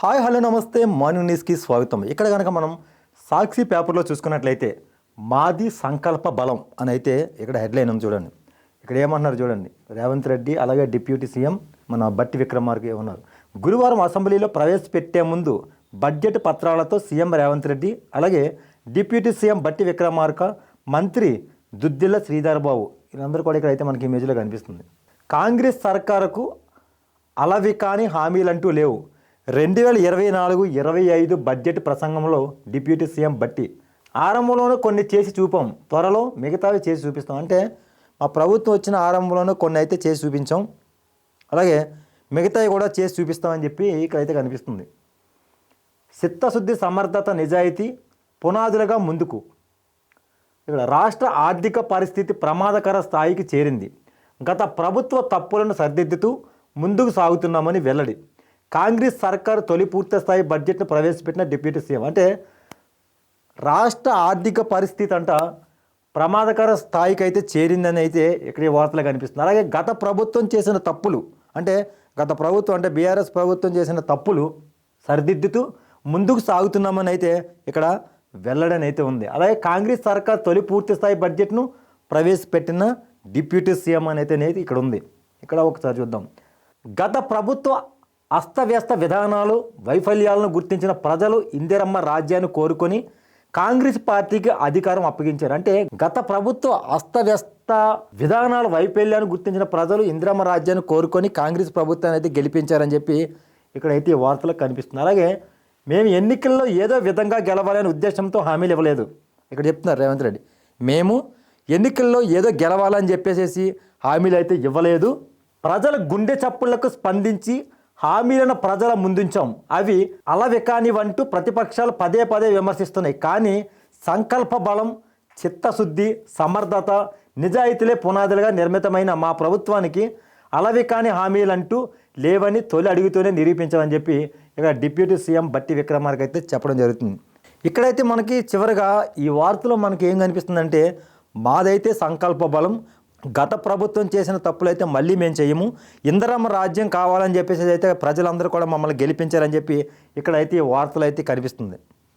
Hi hello నమస్తే morning న్యూస్కి స్వాగతం. ఇక్కడ కనుక మనం సాక్షి పేపర్లో చూసుకున్నట్లయితే మాది సంకల్ప బలం అని అయితే ఇక్కడ హెడ్లైన్ ఉంది చూడండి. ఇక్కడ ఏమన్నారు చూడండి. రేవంత్ రెడ్డి అలాగే డిప్యూటీ సీఎం మన బట్టి విక్రమార్కే ఉన్నారు గురువారం అసెంబ్లీలో ప్రవేశపెట్టే ముందు బడ్జెట్ పత్రాలతో సీఎం రేవంత్ రెడ్డి అలాగే డిప్యూటీ సీఎం బట్టి విక్రమార్క మంత్రి దుద్దిల్ల శ్రీధర్ బాబు వీళ్ళందరూ కూడా ఇక్కడ అయితే మనకి ఇమేజ్లో కనిపిస్తుంది. కాంగ్రెస్ సర్కారుకు అలవి కాని హామీలంటూ లేవు. రెండు వేల ఇరవై నాలుగు ఇరవై ఐదు బడ్జెట్ ప్రసంగంలో డిప్యూటీ సీఎం బట్టి ఆరంభంలోనూ కొన్ని చేసి చూపాం. త్వరలో మిగతావి చేసి చూపిస్తాం. అంటే మా ప్రభుత్వం వచ్చిన ఆరంభంలోనూ కొన్ని అయితే చేసి చూపించాం. అలాగే మిగతావి కూడా చేసి చూపిస్తామని చెప్పి ఇక్కడైతే కనిపిస్తుంది. చిత్తశుద్ధి సమర్థత నిజాయితీ పునాదులుగా ముందుకు. ఇక్కడ రాష్ట్ర ఆర్థిక పరిస్థితి ప్రమాదకర స్థాయికి చేరింది. గత ప్రభుత్వ తప్పులను సరిదిద్దుతూ ముందుకు సాగుతున్నామని వెల్లడి. కాంగ్రెస్ సర్కారు తొలి పూర్తి స్థాయి బడ్జెట్ను ప్రవేశపెట్టిన డిప్యూటీ సీఎం. అంటే రాష్ట్ర ఆర్థిక పరిస్థితి అంట ప్రమాదకర స్థాయికి అయితే చేరిందని అయితే ఇక్కడ వార్తలు కనిపిస్తుంది అలాగే గత ప్రభుత్వం చేసిన తప్పులు అంటే గత ప్రభుత్వం అంటే బీఆర్ఎస్ ప్రభుత్వం చేసిన తప్పులు సరిదిద్దుతూ ముందుకు సాగుతున్నామని అయితే ఇక్కడ వెళ్ళడని అయితే ఉంది. అలాగే కాంగ్రెస్ సర్కార్ తొలి పూర్తి స్థాయి బడ్జెట్ను ప్రవేశపెట్టిన డిప్యూటీ సీఎం అని అయితే అనేది ఇక్కడ ఉంది. ఇక్కడ ఒకసారి చూద్దాం. గత ప్రభుత్వ అస్తవ్యస్త విధానాలు వైఫల్యాలను గుర్తించిన ప్రజలు ఇందిరమ్మ రాజ్యాన్ని కోరుకొని కాంగ్రెస్ పార్టీకి అధికారం అప్పగించారు. అంటే గత ప్రభుత్వ అస్తవ్యస్త విధానాల వైఫల్యాన్ని గుర్తించిన ప్రజలు ఇందిరమ్మ రాజ్యాన్ని కోరుకొని కాంగ్రెస్ ప్రభుత్వాన్ని అయితే గెలిపించారని చెప్పి ఇక్కడైతే ఈ వార్తలు కనిపిస్తుంది అలాగే మేము ఎన్నికల్లో ఏదో విధంగా గెలవాలనే ఉద్దేశంతో హామీలు ఇవ్వలేదు. ఇక్కడ చెప్తున్నారు రేవంత్ రెడ్డి. మేము ఎన్నికల్లో ఏదో గెలవాలని చెప్పేసేసి హామీలు అయితే ఇవ్వలేదు. ప్రజల గుండె చప్పుళ్ళకు స్పందించి హామీలను ప్రజల ముందుంచాం. అవి అలవికానివంటూ ప్రతిపక్షాలు పదే పదే విమర్శిస్తున్నాయి. కానీ సంకల్ప బలం చిత్తశుద్ధి సమర్థత నిజాయితీలే పునాదులుగా నిర్మితమైన మా ప్రభుత్వానికి అలవికాని హామీలంటూ లేవని తొలి అడుగుతూనే నిరూపించమని చెప్పి ఇక డిప్యూటీ సీఎం బట్టి విక్రమార్క అయితే చెప్పడం జరుగుతుంది. ఇక్కడైతే మనకి చివరిగా ఈ వార్తలో మనకి ఏం కనిపిస్తుందంటే మాదైతే సంకల్ప బలం గత ప్రభుత్వం చేసిన తప్పులైతే మళ్ళీ మేము చేయము. ఇందరమ్మ రాజ్యం కావాలని చెప్పేసి అయితే ప్రజలందరూ కూడా మమ్మల్ని గెలిపించారని చెప్పి ఇక్కడైతే వార్తలు అయితే కనిపిస్తుంది.